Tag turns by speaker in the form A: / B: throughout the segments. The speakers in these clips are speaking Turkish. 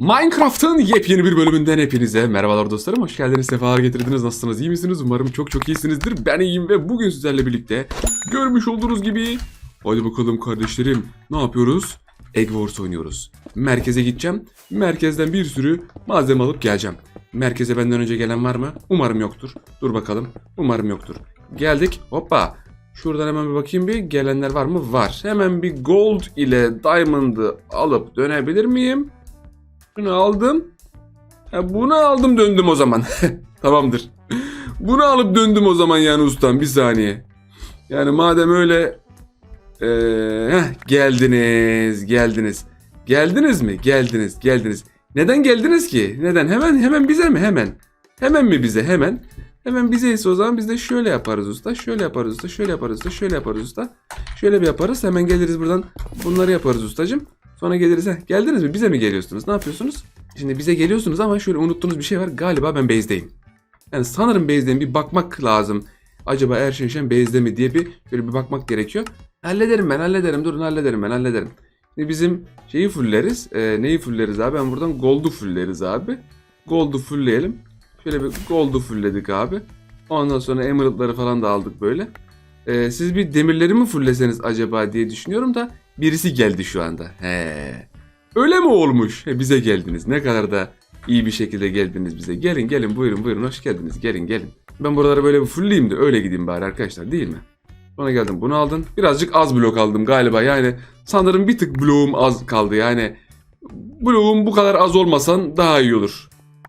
A: Minecraft'ın yepyeni bir bölümünden hepinize merhabalar dostlarım. Hoş geldiniz, sefalar getirdiniz. Nasılsınız, iyi misiniz? Umarım çok çok iyisinizdir. Ben iyiyim ve bugün sizlerle birlikte görmüş olduğunuz gibi... Hadi bakalım kardeşlerim, ne yapıyoruz? Egg Wars oynuyoruz. Merkeze gideceğim. Merkezden bir sürü malzeme alıp geleceğim. Merkeze benden önce gelen var mı? Umarım yoktur. Dur bakalım. Umarım yoktur. Geldik. Hoppa. Şuradan hemen bir bakayım bir gelenler var mı? Var. Hemen bir gold ile diamond'ı alıp dönebilir miyim? Bunu aldım. Ha, bunu aldım döndüm o zaman. Tamamdır. Bunu alıp döndüm o zaman yani ustam bir saniye. Yani madem öyle ee, heh, geldiniz geldiniz. Geldiniz mi? Geldiniz geldiniz. Neden geldiniz ki? Neden? Hemen hemen bize mi? Hemen. Hemen mi bize? Hemen. Hemen bize ise o zaman biz de şöyle yaparız usta. Şöyle yaparız usta. Şöyle yaparız usta. Şöyle yaparız usta. Şöyle bir yaparız. Hemen geliriz buradan. Bunları yaparız ustacım. Sonra geliriz. Heh, geldiniz mi? Bize mi geliyorsunuz? Ne yapıyorsunuz? Şimdi bize geliyorsunuz ama şöyle unuttuğunuz bir şey var. Galiba ben base'deyim. Yani sanırım base'deyim. Bir bakmak lazım. Acaba Erşen Şen base'de mi diye bir şöyle bir bakmak gerekiyor. Hallederim ben hallederim. Durun hallederim ben hallederim. Şimdi bizim şeyi fulleriz. Ee, neyi fulleriz abi? Ben buradan gold'u fulleriz abi. Gold'u fullleyelim. Şöyle bir gold'u fullledik abi. Ondan sonra emerald'ları falan da aldık böyle. Ee, siz bir demirleri mi fullleseniz acaba diye düşünüyorum da birisi geldi şu anda. He. Öyle mi olmuş? He, bize geldiniz. Ne kadar da iyi bir şekilde geldiniz bize. Gelin gelin buyurun buyurun hoş geldiniz. Gelin gelin. Ben buraları böyle bir fullleyeyim de öyle gideyim bari arkadaşlar değil mi? Sonra geldim bunu aldın. Birazcık az blok aldım galiba yani sanırım bir tık bloğum az kaldı yani. Bloğum bu kadar az olmasan daha iyi olur.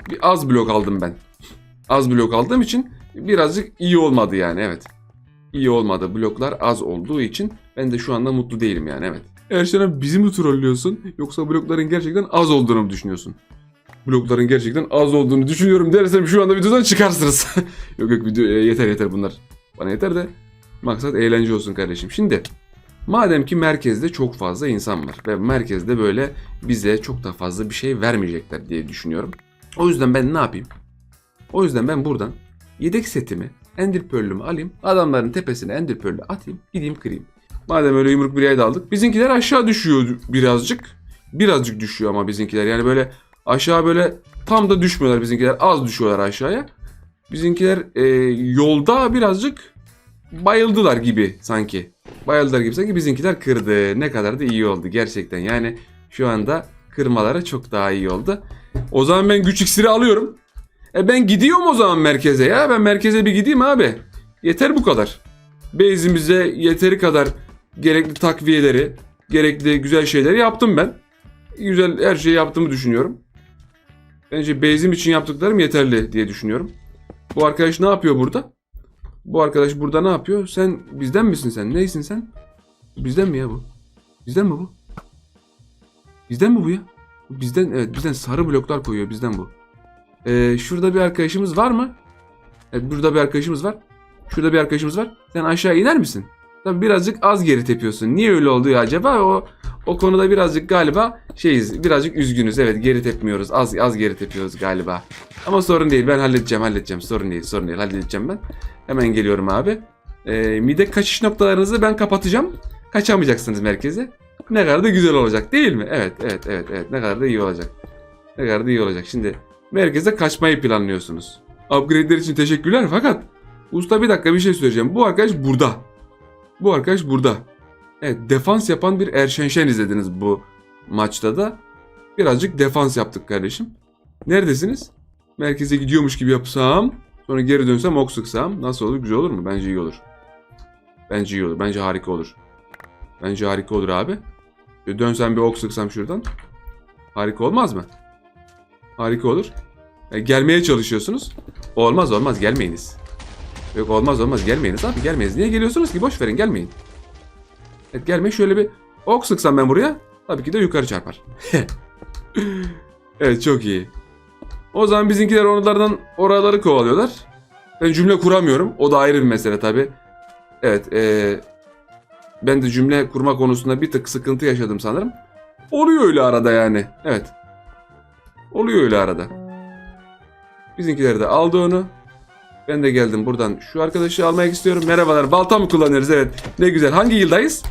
A: Bir az blok aldım ben. Az blok aldığım için birazcık iyi olmadı yani evet. İyi olmadı bloklar az olduğu için ben de şu anda mutlu değilim yani evet. Erşen abi bizi mi trollüyorsun yoksa blokların gerçekten az olduğunu mu düşünüyorsun? Blokların gerçekten az olduğunu düşünüyorum dersem şu anda videodan çıkarsınız. yok yok video e, yeter yeter bunlar. Bana yeter de maksat eğlence olsun kardeşim. Şimdi madem ki merkezde çok fazla insan var ve merkezde böyle bize çok da fazla bir şey vermeyecekler diye düşünüyorum. O yüzden ben ne yapayım? O yüzden ben buradan yedek setimi Ender Pearl'ümü alayım. Adamların tepesine Ender Pearl'ü atayım. Gideyim kırayım. Madem öyle yumruk bir yayda aldık. Bizimkiler aşağı düşüyor birazcık. Birazcık düşüyor ama bizimkiler. Yani böyle aşağı böyle tam da düşmüyorlar bizimkiler. Az düşüyorlar aşağıya. Bizimkiler e, yolda birazcık bayıldılar gibi sanki. Bayıldılar gibi sanki bizimkiler kırdı. Ne kadar da iyi oldu gerçekten. Yani şu anda kırmaları çok daha iyi oldu. O zaman ben güç iksiri alıyorum. E ben gidiyorum o zaman merkeze ya. Ben merkeze bir gideyim abi. Yeter bu kadar. Base'imize yeteri kadar gerekli takviyeleri, gerekli güzel şeyleri yaptım ben. Güzel her şeyi yaptığımı düşünüyorum. Bence base'im için yaptıklarım yeterli diye düşünüyorum. Bu arkadaş ne yapıyor burada? Bu arkadaş burada ne yapıyor? Sen bizden misin sen? Neysin sen? Bizden mi ya bu? Bizden mi bu? Bizden mi bu ya? Bizden evet bizden sarı bloklar koyuyor bizden bu. Ee, şurada bir arkadaşımız var mı? Evet burada bir arkadaşımız var. Şurada bir arkadaşımız var. Sen aşağı iner misin? Tabii birazcık az geri tepiyorsun. Niye öyle oldu ya acaba? O o konuda birazcık galiba şeyiz. Birazcık üzgünüz. Evet geri tepmiyoruz. Az az geri tepiyoruz galiba. Ama sorun değil. Ben halledeceğim halledeceğim. Sorun değil sorun değil. Halledeceğim ben. Hemen geliyorum abi. Ee, mide kaçış noktalarınızı ben kapatacağım. Kaçamayacaksınız merkeze. Ne kadar da güzel olacak değil mi? Evet evet evet evet. Ne kadar da iyi olacak. Ne kadar da iyi olacak. Şimdi merkeze kaçmayı planlıyorsunuz. Upgrade'ler için teşekkürler fakat usta bir dakika bir şey söyleyeceğim. Bu arkadaş burada. Bu arkadaş burada. Evet defans yapan bir Erşenşen izlediniz bu maçta da. Birazcık defans yaptık kardeşim. Neredesiniz? Merkeze gidiyormuş gibi yapsam. Sonra geri dönsem ok sıksam. Nasıl olur? Güzel olur mu? Bence iyi olur. Bence iyi olur. Bence harika olur. Bence harika olur abi. Şöyle dönsem bir ok sıksam şuradan. Harika olmaz mı? Harika olur. E, gelmeye çalışıyorsunuz. Olmaz olmaz gelmeyiniz. Yok olmaz olmaz gelmeyiniz abi gelmeyiniz. Niye geliyorsunuz ki? Boş verin gelmeyin. Evet gelmeyin şöyle bir ok sıksam ben buraya. Tabii ki de yukarı çarpar. evet çok iyi. O zaman bizimkiler onlardan oraları kovalıyorlar. Ben cümle kuramıyorum. O da ayrı bir mesele tabii. Evet ee, ben de cümle kurma konusunda bir tık sıkıntı yaşadım sanırım. Oluyor öyle arada yani. Evet. Oluyor öyle arada. Bizimkiler de aldı onu. Ben de geldim buradan şu arkadaşı almak istiyorum. Merhabalar balta mı kullanıyoruz? Evet ne güzel. Hangi yıldayız?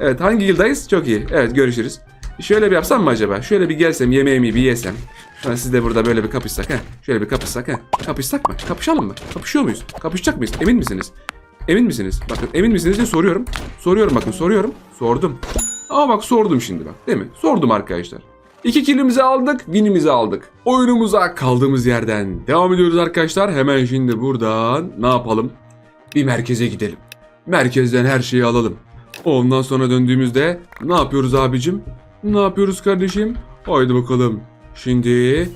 A: Evet hangi yıldayız? Çok iyi. Evet görüşürüz. Şöyle bir yapsam mı acaba? Şöyle bir gelsem yemeğimi bir yesem. Sonra siz de burada böyle bir kapışsak ha. Şöyle bir kapışsak ha. Kapışsak mı? Kapışalım mı? Kapışıyor muyuz? Kapışacak mıyız? Emin misiniz? Emin misiniz? Bakın emin misiniz diye soruyorum. Soruyorum bakın soruyorum. Sordum. Ama bak sordum şimdi bak değil mi? Sordum arkadaşlar. İki kilimizi aldık, winimizi aldık. Oyunumuza kaldığımız yerden devam ediyoruz arkadaşlar. Hemen şimdi buradan ne yapalım? Bir merkeze gidelim. Merkezden her şeyi alalım. Ondan sonra döndüğümüzde ne yapıyoruz abicim? Ne yapıyoruz kardeşim? Haydi bakalım. Şimdi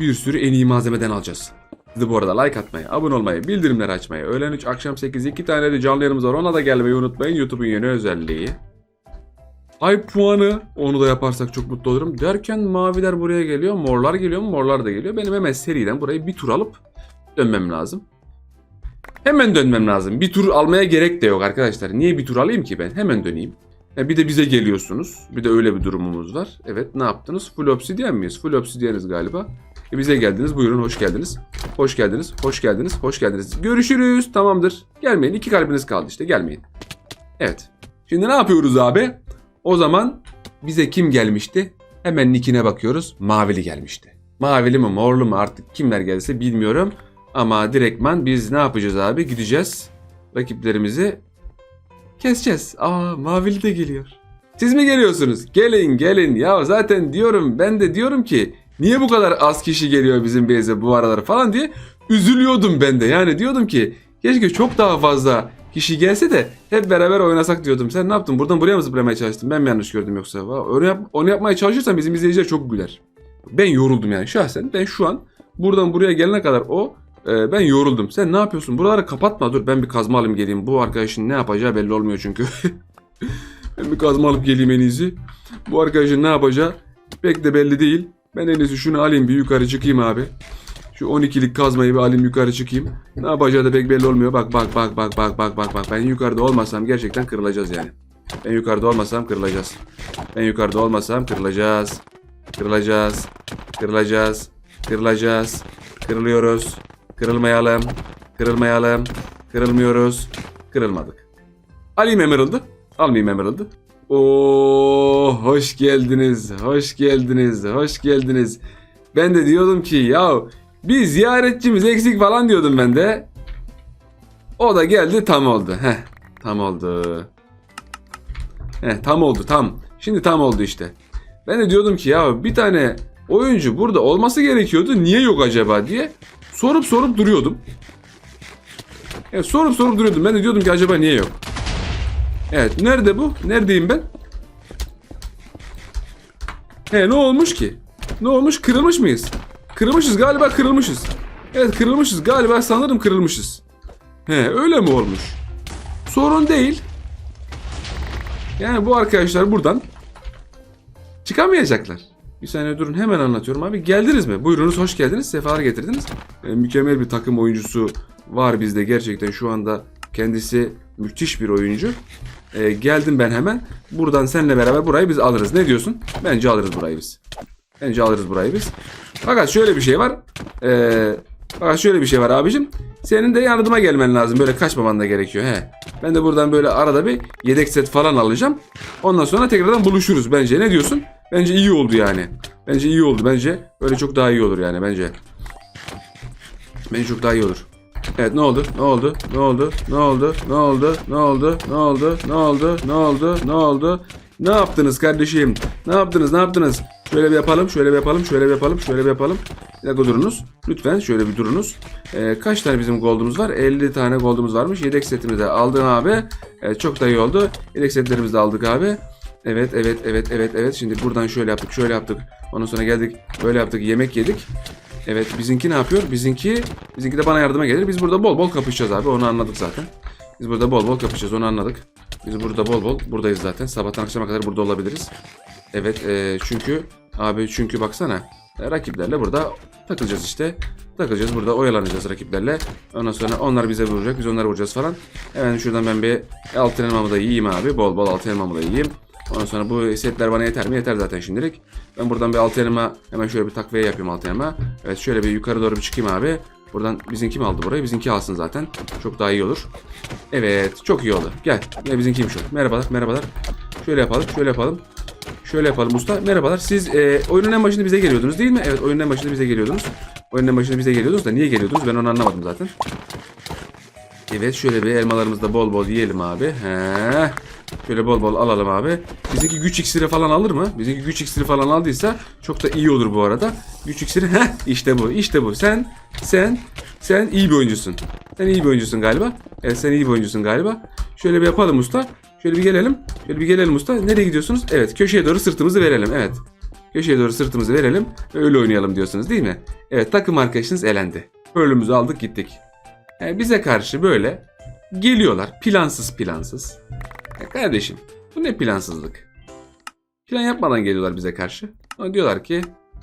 A: bir sürü en iyi malzemeden alacağız. Siz de bu arada like atmayı, abone olmayı, bildirimleri açmayı, öğlen 3, akşam 8, 2 tane de canlı yayınımız var. Ona da gelmeyi unutmayın. YouTube'un yeni özelliği. Ay puanı onu da yaparsak çok mutlu olurum. Derken maviler buraya geliyor, morlar geliyor, morlar da geliyor. Benim hemen seriden burayı bir tur alıp dönmem lazım. Hemen dönmem lazım. Bir tur almaya gerek de yok arkadaşlar. Niye bir tur alayım ki ben? Hemen döneyim. E bir de bize geliyorsunuz. Bir de öyle bir durumumuz var. Evet ne yaptınız? Full obsidian miyiz? Full obsidianiz galiba. E bize geldiniz. Buyurun hoş geldiniz. Hoş geldiniz. Hoş geldiniz. Hoş geldiniz. Görüşürüz. Tamamdır. Gelmeyin. İki kalbiniz kaldı işte. Gelmeyin. Evet. Şimdi ne yapıyoruz abi? O zaman bize kim gelmişti? Hemen nickine bakıyoruz. Mavili gelmişti. Mavili mi morlu mu artık kimler gelse bilmiyorum. Ama direktman biz ne yapacağız abi? Gideceğiz. Rakiplerimizi keseceğiz. Aa mavili de geliyor. Siz mi geliyorsunuz? Gelin gelin. Ya zaten diyorum ben de diyorum ki niye bu kadar az kişi geliyor bizim base'e bu aralar falan diye üzülüyordum ben de. Yani diyordum ki keşke çok daha fazla kişi gelse de hep beraber oynasak diyordum. Sen ne yaptın? Buradan buraya mı zıplamaya çalıştın? Ben mi yanlış gördüm yoksa? Onu, yap, onu yapmaya çalışırsan bizim izleyiciler çok güler. Ben yoruldum yani şahsen. Ben şu an buradan buraya gelene kadar o e, ben yoruldum. Sen ne yapıyorsun? Buraları kapatma. Dur ben bir kazma alayım geleyim. Bu arkadaşın ne yapacağı belli olmuyor çünkü. ben bir kazma alıp geleyim en iyisi. Bu arkadaşın ne yapacağı pek de belli değil. Ben en iyisi şunu alayım bir yukarı çıkayım abi. Şu 12'lik kazmayı bir alayım yukarı çıkayım. Ne yapacağı da pek belli olmuyor. Bak bak bak bak bak bak bak bak. Ben yukarıda olmasam gerçekten kırılacağız yani. Ben yukarıda olmasam kırılacağız. Ben yukarıda olmasam kırılacağız. Kırılacağız. Kırılacağız. Kırılacağız. Kırılıyoruz. Kırılmayalım. Kırılmayalım. Kırılmıyoruz. Kırılmadık. Alayım Emerald'ı. Almayayım Emerald'ı. Oo, hoş geldiniz. Hoş geldiniz. Hoş geldiniz. Ben de diyordum ki ya bir ziyaretçimiz eksik falan diyordum ben de. O da geldi tam oldu. Heh, tam oldu. Heh, tam oldu tam. Şimdi tam oldu işte. Ben de diyordum ki ya bir tane oyuncu burada olması gerekiyordu. Niye yok acaba diye sorup sorup duruyordum. Evet, sorup sorup duruyordum. Ben de diyordum ki acaba niye yok? Evet nerede bu? Neredeyim ben? He ne olmuş ki? Ne olmuş? Kırılmış mıyız? Kırılmışız galiba kırılmışız. Evet kırılmışız galiba sanırım kırılmışız. He öyle mi olmuş? Sorun değil. Yani bu arkadaşlar buradan çıkamayacaklar. Bir saniye durun hemen anlatıyorum abi. Geldiniz mi? Buyurunuz hoş geldiniz. Sefalar getirdiniz. E, mükemmel bir takım oyuncusu var bizde gerçekten şu anda. Kendisi müthiş bir oyuncu. E, geldim ben hemen. Buradan seninle beraber burayı biz alırız. Ne diyorsun? Bence alırız burayı biz. Bence alırız burayı biz. Fakat şöyle bir şey var. Ee, fakat şöyle bir şey var abicim. Senin de yardıma gelmen lazım. Böyle kaçmaman da gerekiyor. He. Ben de buradan böyle arada bir yedek set falan alacağım. Ondan sonra tekrardan buluşuruz bence. Ne diyorsun? Bence iyi oldu yani. Bence iyi oldu. Bence öyle çok daha iyi olur yani bence. Bence çok daha iyi olur. Evet ne oldu? Ne oldu? Ne oldu? Ne oldu? Ne oldu? Ne oldu? Ne oldu? Ne oldu? Ne oldu? Ne oldu? Ne yaptınız kardeşim? Ne yaptınız? Ne yaptınız? Şöyle bir yapalım, şöyle bir yapalım, şöyle bir yapalım, şöyle bir yapalım. Bir dakika durunuz. Lütfen şöyle bir durunuz. Ee, kaç tane bizim goldumuz var? 50 tane goldumuz varmış. Yedek setimizi de aldın abi. Evet, çok da iyi oldu. Yedek setlerimizi de aldık abi. Evet, evet, evet, evet, evet. Şimdi buradan şöyle yaptık, şöyle yaptık. Ondan sonra geldik, böyle yaptık, yemek yedik. Evet, bizimki ne yapıyor? Bizimki, bizimki de bana yardıma gelir. Biz burada bol bol kapışacağız abi. Onu anladık zaten. Biz burada bol bol kapışacağız. Onu anladık. Biz burada bol bol buradayız zaten. Sabahtan akşama kadar burada olabiliriz. Evet, e, çünkü abi çünkü baksana. e, rakiplerle burada takılacağız işte. Takılacağız burada oyalanacağız rakiplerle. Ondan sonra onlar bize vuracak. Biz onları vuracağız falan. Hemen şuradan ben bir altın elmamı da yiyeyim abi. Bol bol altın elmamı da yiyeyim. Ondan sonra bu setler bana yeter mi? Yeter zaten şimdilik. Ben buradan bir altın elma hemen şöyle bir takviye yapayım altın elma. Evet şöyle bir yukarı doğru bir çıkayım abi. Buradan bizimki mi aldı burayı? Bizimki alsın zaten. Çok daha iyi olur. Evet çok iyi oldu. Gel. Gel bizimkiymiş o. Merhabalar merhabalar. Şöyle yapalım şöyle yapalım. Şöyle yapalım usta. Merhabalar. Siz e, oyunun en başında bize geliyordunuz değil mi? Evet oyunun en başında bize geliyordunuz. Oyunun en başında bize geliyordunuz da niye geliyordunuz ben onu anlamadım zaten. Evet şöyle bir elmalarımızı da bol bol yiyelim abi. He. Şöyle bol bol alalım abi. Bizimki güç iksiri falan alır mı? Bizimki güç iksiri falan aldıysa çok da iyi olur bu arada. Güç iksiri heh işte bu işte bu. Sen sen sen iyi bir oyuncusun. Sen iyi bir oyuncusun galiba. Evet sen iyi bir oyuncusun galiba. Şöyle bir yapalım usta. Şöyle bir gelelim. Şöyle bir gelelim usta. Nereye gidiyorsunuz? Evet köşeye doğru sırtımızı verelim. Evet. Köşeye doğru sırtımızı verelim ve öyle oynayalım diyorsunuz değil mi? Evet takım arkadaşınız elendi. Ölümümüzü aldık gittik. Yani bize karşı böyle geliyorlar plansız plansız. Ya kardeşim bu ne plansızlık? Plan yapmadan geliyorlar bize karşı. Ama diyorlar ki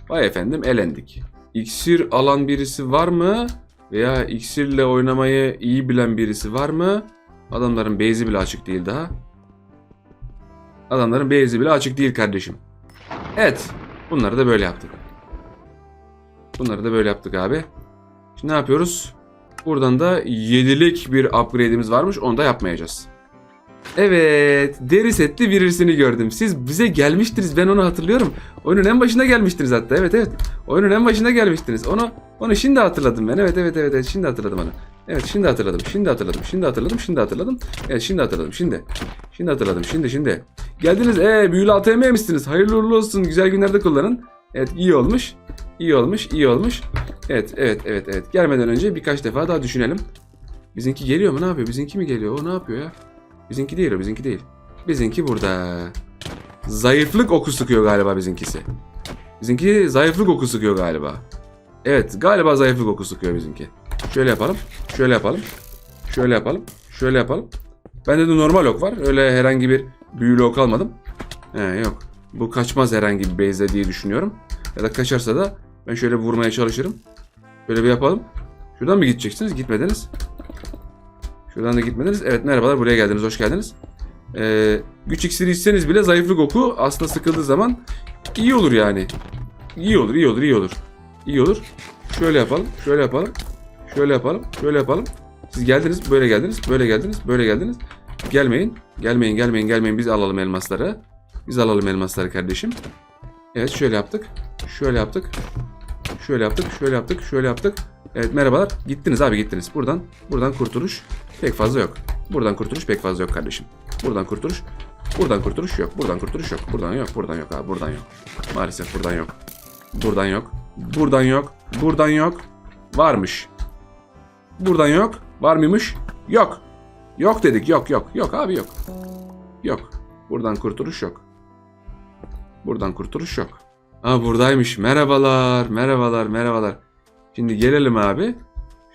A: vay efendim elendik. İksir alan birisi var mı? Veya iksirle oynamayı iyi bilen birisi var mı? Adamların base'i bile açık değil daha. Adamların base'i bile açık değil kardeşim. Evet. Bunları da böyle yaptık. Bunları da böyle yaptık abi. Şimdi ne yapıyoruz? Buradan da 7'lik bir upgrade'imiz varmış. Onu da yapmayacağız. Evet. Deri setli birisini gördüm. Siz bize gelmiştiniz. Ben onu hatırlıyorum. Oyunun en başında gelmiştiniz hatta. Evet evet. Oyunun en başında gelmiştiniz. Onu onu şimdi hatırladım ben. Evet evet evet. evet. Şimdi hatırladım onu. Evet şimdi hatırladım. Şimdi hatırladım. Şimdi hatırladım. Şimdi hatırladım. Evet şimdi hatırladım. Şimdi. Şimdi hatırladım. Şimdi şimdi. Geldiniz. Ee büyülü ATM misiniz? Hayırlı uğurlu olsun. Güzel günlerde kullanın. Evet iyi olmuş. İyi olmuş. iyi olmuş. Evet evet evet evet. Gelmeden önce birkaç defa daha düşünelim. Bizimki geliyor mu? Ne yapıyor? Bizimki mi geliyor? O ne yapıyor ya? Bizimki değil o. Bizimki değil. Bizimki burada. Zayıflık oku sıkıyor galiba bizimkisi. Bizimki zayıflık oku sıkıyor galiba. Evet galiba zayıflık oku sıkıyor bizimki. Şöyle yapalım. Şöyle yapalım. Şöyle yapalım. Şöyle yapalım. Bende de normal ok var. Öyle herhangi bir büyülü ok almadım. He yok. Bu kaçmaz herhangi bir base'de diye düşünüyorum. Ya da kaçarsa da ben şöyle vurmaya çalışırım. Şöyle bir yapalım. Şuradan mı gideceksiniz? Gitmediniz. Şuradan da gitmediniz. Evet merhabalar buraya geldiniz. Hoş geldiniz. Ee, güç iksiri içseniz bile zayıflık oku aslında sıkıldığı zaman iyi olur yani. İyi olur, iyi olur, iyi olur. İyi olur. Şöyle yapalım, şöyle yapalım. Şöyle yapalım, şöyle yapalım. Siz geldiniz, böyle geldiniz, böyle geldiniz, böyle geldiniz. Gelmeyin, gelmeyin, gelmeyin, gelmeyin. Biz alalım elmasları. Biz alalım elmasları kardeşim. Evet şöyle yaptık. Şöyle yaptık. Şöyle yaptık, şöyle yaptık, şöyle yaptık. Evet merhabalar. Gittiniz abi gittiniz. Buradan buradan kurtuluş pek fazla yok. Buradan kurtuluş pek fazla yok kardeşim. Buradan kurtuluş. Buradan kurtuluş yok. Buradan kurtuluş yok. Buradan yok. Buradan yok abi. Buradan yok. Maalesef buradan yok. Buradan yok. Buradan yok. Buradan yok. Varmış. Buradan yok. Var mıymış? Yok. Yok dedik. Yok yok. Yok abi yok. Yok. Buradan kurtuluş yok. Buradan kurtuluş yok. Ha buradaymış. Merhabalar. Merhabalar. Merhabalar. Şimdi gelelim abi.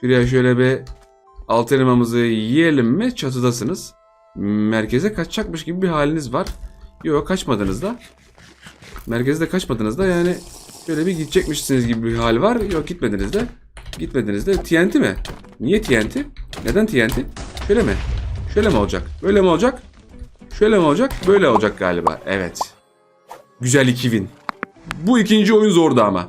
A: Şuraya şöyle bir alt elmamızı yiyelim mi? Çatıdasınız. Merkeze kaçacakmış gibi bir haliniz var. Yok kaçmadınız da. Merkezde kaçmadınız da yani şöyle bir gidecekmişsiniz gibi bir hal var. Yok gitmediniz de. Gitmediniz de. TNT mi? Niye TNT? Neden TNT? Şöyle mi? Şöyle mi olacak? Böyle mi olacak? Şöyle mi olacak? Böyle olacak galiba. Evet. Güzel 2000. Bu ikinci oyun zordu ama.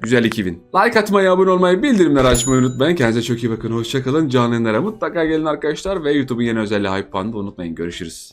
A: Güzel 2000. Like atmayı, abone olmayı, bildirimleri açmayı unutmayın. Kendinize çok iyi bakın. Hoşçakalın. Canlı mutlaka gelin arkadaşlar. Ve YouTube'un yeni özelliği Hype Panda unutmayın. Görüşürüz.